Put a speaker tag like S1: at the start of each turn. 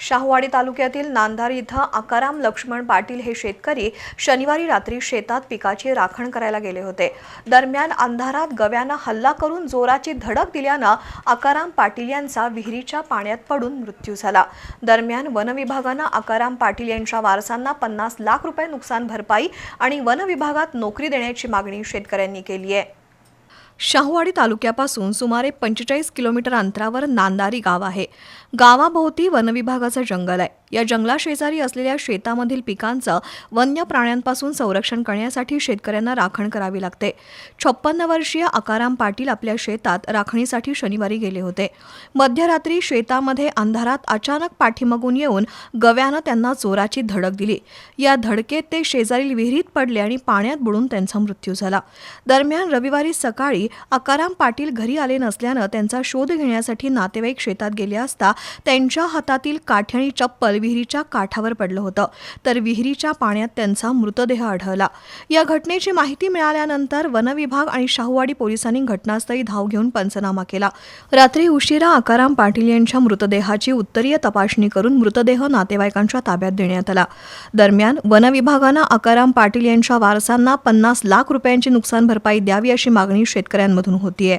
S1: शाहूवाडी तालुक्यातील नांदारी इथं आकाराम लक्ष्मण पाटील हे शेतकरी शनिवारी रात्री शेतात पिकाची राखण करायला गेले होते. दरम्यान अंधारात गव्यानं हल्ला करून जोराची धडक दिल्यानं आकाराम पाटील यांचा विहिरीच्या पाण्यात पडून मृत्यू झाला. दरम्यान वनविभागानं आकाराम पाटील यांच्या वारसांना पन्नास लाख रुपये नुकसान भरपाई आणि वनविभागात नोकरी देण्याची मागणी शेतकऱ्यांनी केली आहे. शाहूवाडी तालुक्यापासून सुमारे पंचेचाळीस किलोमीटर अंतरावर नांदारी गाव आहे. गावाभोवती वनविभागाचं जंगल आहे. या जंगलाशेजारी असलेल्या शेतामधील पिकांचं वन्य प्राण्यांपासून संरक्षण करण्यासाठी शेतकऱ्यांना राखण करावी लागते. छप्पन्न वर्षीय आकाराम पाटील आपल्या शेतात राखणीसाठी शनिवारी गेले होते. मध्यरात्री शेतामध्ये अंधारात अचानक पाठीमागून येऊन गव्यानं त्यांना जोराची धडक दिली. या धडकेत ते शेजारील विहिरीत पडले आणि पाण्यात बुडून त्यांचा मृत्यू झाला. दरम्यान रविवारी सकाळी अकाराम पाटील घरी आले नसल्यानं त्यांचा शोध घेण्यासाठी नातेवाईक शेतात गेले असता त्यांच्या हातातील काठी आणि चप्पल विहिरीच्या काठावर पडलं होतं. तर विहिरीच्या पाण्यात त्यांचा मृतदेह आढळला. या घटनेची माहिती मिळाल्यानंतर वनविभाग आणि शाहूवाडी पोलिसांनी घटनास्थळी धाव घेऊन पंचनामा केला. रात्री उशिरा आकाराम पाटील यांच्या मृतदेहाची उत्तरीय तपासणी करून मृतदेह नातेवाईकांच्या ताब्यात देण्यात आला. दरम्यान वनविभागानं आकाराम पाटील यांच्या वारसांना पन्नास लाख रुपयांची नुकसान भरपाई द्यावी अशी मागणी शेतकऱ्यांमधून होतीये.